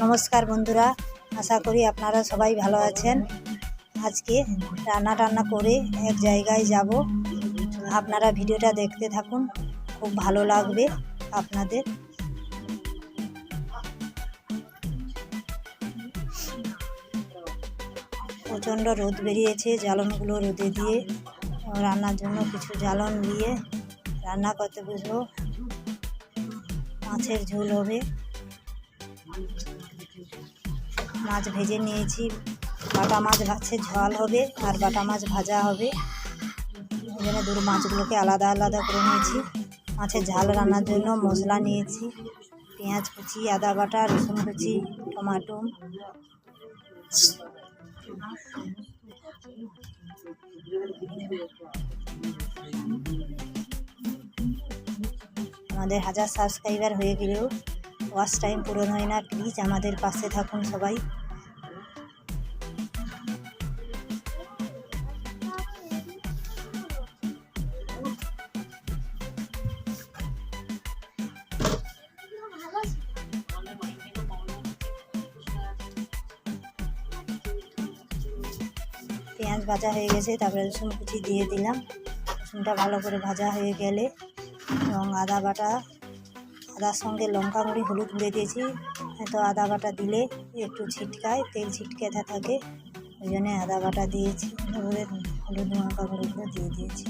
নমস্কার বন্ধুরা, আশা করি আপনারা সবাই ভালো আছেন। আজকে রান্না টান্না করে এক জায়গায় যাব। আপনারা ভিডিওটা দেখতে থাকুন, খুব ভালো লাগবে আপনাদের। প্রচণ্ড রোদ বেরিয়েছে, জ্বালনগুলো রোদে দিয়ে রান্নার জন্য কিছু জ্বালন দিয়ে রান্না করতে বসবো। মাছের ঝোল হবে। মাছ ভেজে নিয়েছি। বাটা মাছ মাছের ঝাল হবে আর বাটা মাছ ভাজা হবে। ওই জন্য মাছগুলোকে আলাদা আলাদা করে নিয়েছি। মাছের ঝাল রান্নার জন্য মশলা নিয়েছি, পেঁয়াজ কুচি, আদা বাটা, রসুন কুচি, টমাটো। আমাদের হাজার সাবস্ক্রাইবার হয়ে গেলেও ওয়াচ টাইম পূরণ হয় না প্লিজ আমাদের পাশে থাকুন সবাই। পেঁয়াজ ভাজা হয়ে গেছে, তারপরে রসুন কুচি দিয়ে দিলাম। রসুনটা ভালো করে ভাজা হয়ে গেলে এবং আদা বাটা আদার সঙ্গে লঙ্কা গুঁড়ি, হলুদ গুঁড়ে দিয়েছি। তো আদা বাটা দিলে একটু ছিটকায়, তেল ছিটকে থাকে। ওই জন্য আদা বাটা দিয়েছি। হলুদ লঙ্কা গুঁড়িগুলো দিয়ে দিয়েছি।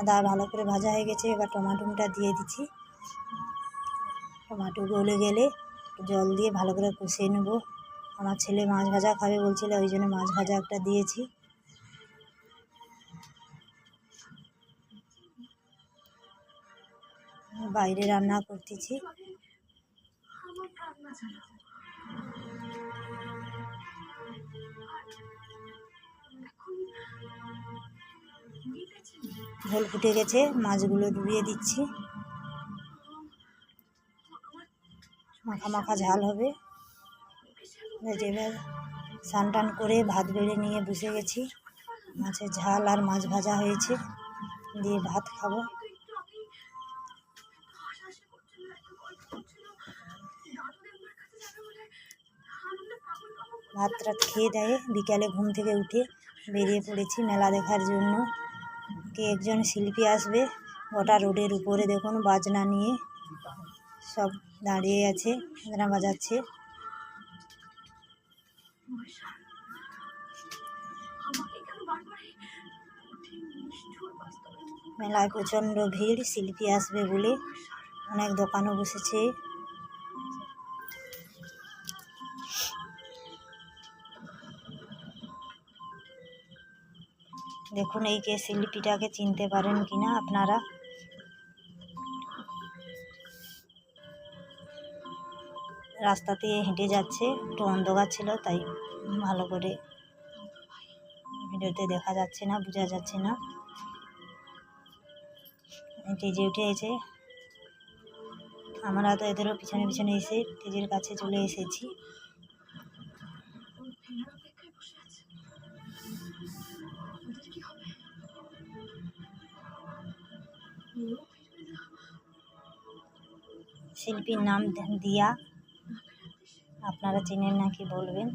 আদা ভালো করে ভাজা হয়ে গেছে, এবার টমাটোটা দিয়ে দিচ্ছি। টমাটো গলে গেলে জল দিয়ে ভালো করে কষিয়ে নেব। আমার ছেলে মাছ ভাজা খাবে বলছিল, ওই জন্য মাছ ভাজা একটা দিয়েছি। বাইরে রান্না করতেছি। ঝোল ফুটে গেছে, মাছগুলো ডুবিয়ে দিচ্ছি। মাখা মাখা ঝাল হবে। এবার স্নান টান করে ভাত বেড়ে নিয়ে বসে গেছি। মাছের ঝাল আর মাছ ভাজা হয়েছে। দিয়ে ভাত খাব। ভাত টাত খেয়ে দেয়ে। বিকালে ঘুম থেকে উঠে বেরিয়ে পড়েছি মেলা দেখার জন্য। কে একজন শিল্পী আসবে গোটা রোডের উপরে দেখুন, বাজনা নিয়ে সব দাঁড়িয়ে আছে, বাজনা বাজাচ্ছে। মেলায় প্রচণ্ড ভিড়, শিল্পী আসবে বলে অনেক দোকানও বসেছে। দেখুন, এই কে শিল্পীটাকে চিনতে পারেন কি না আপনারা। রাস্তা দিয়ে হেঁটে যাচ্ছে, একটু অন্ধকার ছিল, তাই ভালো করে ভিডিওতে দেখা যাচ্ছে না, বোঝা যাচ্ছে না। স্টেজে উঠে এসে, আমরা তো এদেরও পিছনে পিছনে এসে স্টেজের কাছে চলে এসেছি। শিল্পীর নাম দিয়া আপনারা চেনেন নাকি বলবেন?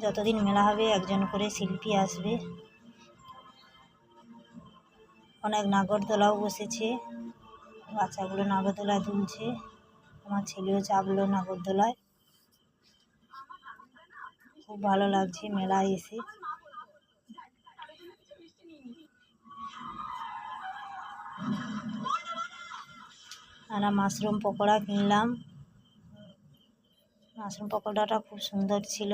যতদিন মেলা হবে, একজন করে শিল্পী আসবে। অনেক নাগরদোলাও বসেছে। বাচ্চাগুলো নাগরদোলায় তুলছে। আমার ছেলেও চাপলো নাগরদোলায়। খুব ভালো লাগছে মেলায় এসে। আমরা মাশরুম পকোড়া কিনলাম। মাশরুম পকোড়াটা খুব সুন্দর ছিল।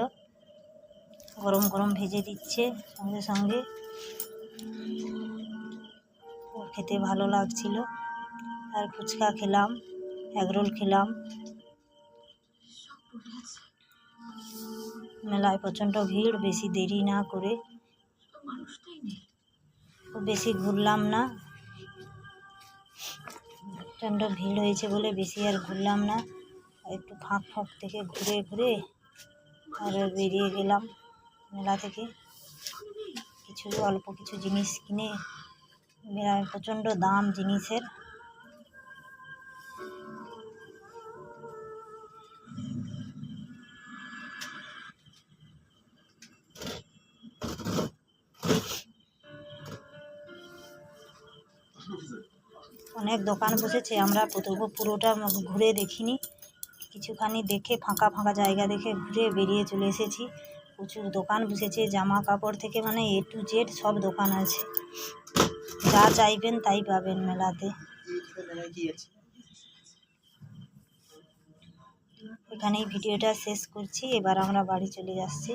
গরম গরম ভেজে দিচ্ছে সঙ্গে সঙ্গে। খেতে ভালো লাগছিল। আর ফুচকা খেলাম এগরোল খেলাম। মেলায় প্রচণ্ড ভিড়, বেশি দেরি না করে। বেশি ঘুরলাম না। প্রচণ্ড ভিড় হয়েছে বলে বেশি আর ঘুরলাম না। একটু ফাঁক ফাঁক থেকে ঘুরে ঘুরে আর বেরিয়ে গেলাম মেলা থেকে। কিছু অল্প কিছু জিনিস কিনে, মেলায় প্রচণ্ড দাম জিনিসের। অনেক দোকান বসেছে, আমরা তবু পুরোটা ঘুরে দেখিনি। কিছুখানি দেখে ফাঁকা ফাঁকা জায়গা দেখে ঘুরে বেরিয়ে চলে এসেছি। প্রচুর দোকান বসেছে, জামা কাপড় থেকে মানে এ টু জেড সব দোকান আছে। যা চাইবেন তাই পাবেন মেলাতে। এখানেই ভিডিওটা শেষ করছি, এবার আমরা বাড়ি চলে যাচ্ছি।